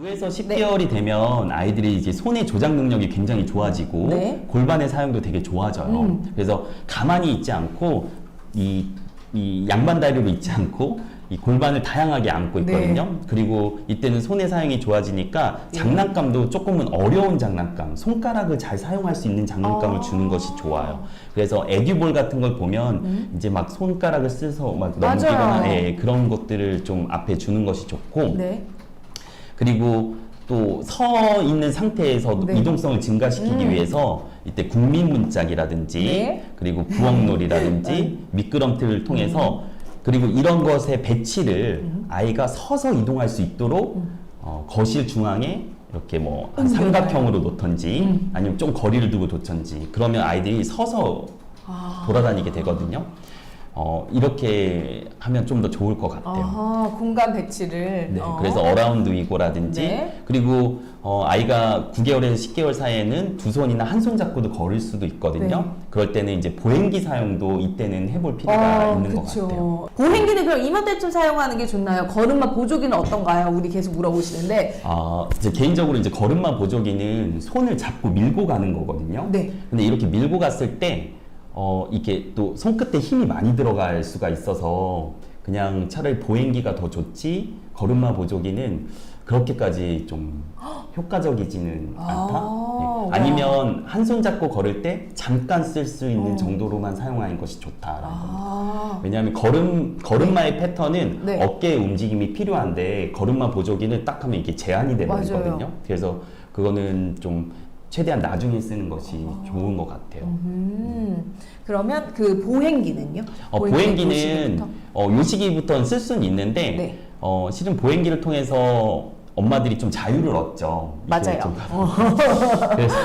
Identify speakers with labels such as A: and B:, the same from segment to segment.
A: 9에서 10개월이 되면 아이들이 이제 손의 조작 능력이 굉장히 좋아지고
B: 네.
A: 골반의 사용도 되게 좋아져요.
B: 음.
A: 그래서 가만히 있지 않고 이, 이 양반 다리로 있지 않고 이 골반을 다양하게 안고
B: 네.
A: 있거든요. 그리고 이때는 손의 사용이 좋아지니까
B: 네.
A: 장난감도 조금은 어려운 장난감, 손가락을 잘 사용할 수 있는 장난감을
B: 아.
A: 주는 것이 좋아요. 그래서 애기볼 같은 걸 보면 이제 막 손가락을 써서 막
B: 음.
A: 넘기거나 예, 그런 것들을 좀 앞에 주는 것이 좋고
B: 네.
A: 그리고 또 서 있는 상태에서
B: 네.
A: 이동성을 증가시키기
B: 음.
A: 위해서 이때 국민문짝이라든지
B: 네.
A: 그리고 부엌놀이라든지 미끄럼틀을 통해서 그리고 이런 것의 배치를
B: 음.
A: 아이가 서서 이동할 수 있도록 어, 거실 중앙에 이렇게 뭐한
B: 옮겨놔요.
A: 삼각형으로 놓던지
B: 음.
A: 아니면 좀 거리를 두고 놓던지 그러면 아이들이 서서
B: 아.
A: 돌아다니게 되거든요. 어, 이렇게 하면 좀 더 좋을 것 같아요.
B: 아하, 공간 배치를.
A: 네,
B: 어.
A: 그래서 어라운드 위고라든지
B: 네.
A: 그리고 어, 아이가 9개월에서 10개월 사이에는 두 손이나 한 손 잡고도 걸을 수도 있거든요.
B: 네.
A: 그럴 때는 이제 보행기 사용도 이때는 해볼 필요가
B: 어,
A: 있는 것
B: 그쵸.
A: 같아요.
B: 보행기는 그럼 이맘때쯤 사용하는 게 좋나요? 걸음마 보조기는 어떤가요? 우리 계속 물어보시는데.
A: 아, 이제 개인적으로 이제 걸음마 보조기는 손을 잡고 밀고 가는 거거든요.
B: 네.
A: 근데 이렇게 밀고 갔을 때 어, 이게 또 손끝에 힘이 많이 들어갈 수가 있어서 그냥 차라리 보행기가 더 좋지 걸음마 보조기는 그렇게까지 좀 효과적이지는
B: 아,
A: 않다.
B: 와.
A: 예. 아니면 한 손 잡고 걸을 때 잠깐 쓸 수 있는
B: 어.
A: 정도로만 사용하는 것이 좋다라는 겁니다.
B: 아.
A: 왜냐하면 걸음 걸음마의 패턴은
B: 네.
A: 어깨 움직임이 필요한데 걸음마 보조기는 딱 하면 이게 제한이. 되거든요. 그래서 그거는 좀 최대한 나중에 쓰는 것이
B: 아.
A: 좋은 것 같아요.
B: 음, 그러면 그 보행기는요?
A: 어,
B: 보행기
A: 보행기는
B: 요시기부터?
A: 어, 요 시기부터는 쓸 수는 있는데
B: 네.
A: 어, 실은 보행기를 통해서 엄마들이 좀 자유를 얻죠.
B: 맞아요.
A: 좀 그래서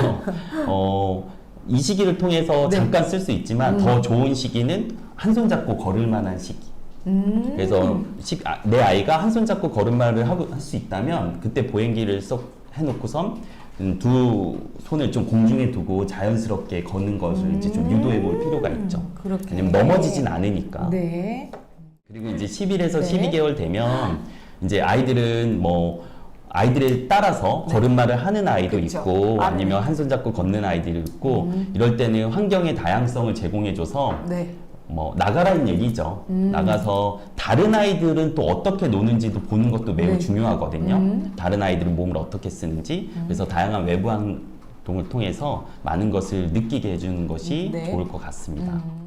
A: 어, 이 시기를 통해서
B: 네.
A: 잠깐 쓸 수 있지만 더 좋은 시기는 한 손 잡고 걸을 만한 시기.
B: 음.
A: 그래서 시- 아, 내 아이가 한 손 잡고 걸음마를 할 수 있다면 그때 보행기를 쏙 해놓고선 음, 두 손을 좀 공중에 두고 자연스럽게 걷는 것을 이제 좀 유도해 볼 필요가 있죠.
B: 음, 그렇게.
A: 왜냐면 넘어지진 않으니까.
B: 네.
A: 그리고 이제 11에서
B: 네.
A: 12개월 되면 이제 아이들은 뭐 아이들에 따라서 걸음마를 하는 아이도
B: 네. 그쵸.
A: 있고
B: 아,
A: 아니면 한 손 잡고 걷는 아이들이 있고 이럴 때는 환경의 다양성을 제공해줘서
B: 네.
A: 뭐 나가라는 얘기죠.
B: 음.
A: 나가서 다른 아이들은 또 어떻게 노는지도 보는 것도 매우
B: 네.
A: 중요하거든요.
B: 음.
A: 다른 아이들은 몸을 어떻게 쓰는지 그래서 다양한 외부 활동을 통해서 많은 것을 느끼게 해주는 것이
B: 네.
A: 좋을 것 같습니다.
B: 음.